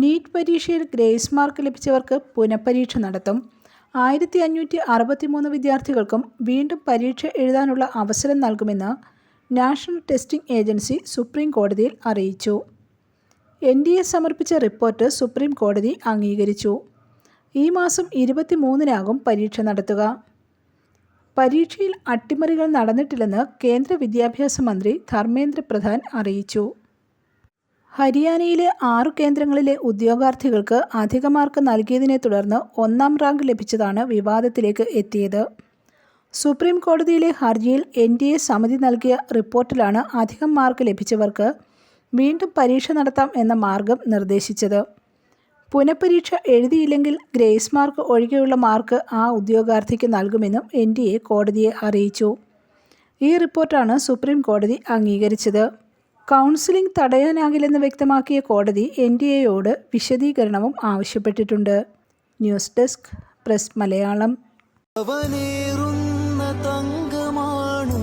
NEET പരീക്ഷയിൽ grace mark ലഭിച്ചവർക്ക് പുനഃപരീക്ഷ നടത്തും. ആയിരത്തി അഞ്ഞൂറ്റി അറുപത്തിമൂന്ന് വിദ്യാർത്ഥികൾക്കും വീണ്ടും പരീക്ഷ എഴുതാനുള്ള അവസരം നൽകുമെന്ന് നാഷണൽ ടെസ്റ്റിംഗ് ഏജൻസി സുപ്രീം കോടതിയിൽ അറിയിച്ചു. എൻ ഡി എ സമർപ്പിച്ച റിപ്പോർട്ട് സുപ്രീം കോടതി അംഗീകരിച്ചു. ഈ മാസം ഇരുപത്തി മൂന്നിനാകും പരീക്ഷ നടത്തുക. പരീക്ഷയിൽ അട്ടിമറികൾ നടന്നിട്ടില്ലെന്ന് കേന്ദ്ര വിദ്യാഭ്യാസ മന്ത്രി ധർമ്മേന്ദ്ര പ്രധാൻ അറിയിച്ചു. ഹരിയാനയിലെ ആറു കേന്ദ്രങ്ങളിലെ ഉദ്യോഗാർത്ഥികൾക്ക് അധിക മാർക്ക് നൽകിയതിനെ തുടർന്ന് ഒന്നാം റാങ്ക് ലഭിച്ചതാണ് വിവാദത്തിലേക്ക് എത്തിയത്. സുപ്രീം കോടതിയിലെ ഹർജിയിൽ എൻ ഡി എ സമിതി നൽകിയ റിപ്പോർട്ടിലാണ് അധികം മാർക്ക് ലഭിച്ചവർക്ക് വീണ്ടും പരീക്ഷ നടത്താം എന്ന മാർഗം നിർദ്ദേശിച്ചത്. പുനഃപരീക്ഷ എഴുതിയില്ലെങ്കിൽ ഗ്രേസ് മാർക്ക് ഒഴികെയുള്ള മാർക്ക് ആ ഉദ്യോഗാർത്ഥിക്ക് നൽകുമെന്നും എൻ ഡി എ കോടതിയെ അറിയിച്ചു. ഈ റിപ്പോർട്ടാണ് സുപ്രീം കോടതി അംഗീകരിച്ചത്. കൗൺസിലിംഗ് തടയാനാകില്ലെന്ന് വ്യക്തമാക്കിയ കോടതി എൻ ഡി എയോട് വിശദീകരണവും ആവശ്യപ്പെട്ടിട്ടുണ്ട്. News desk press Malayalam. thank തങ്കമാണു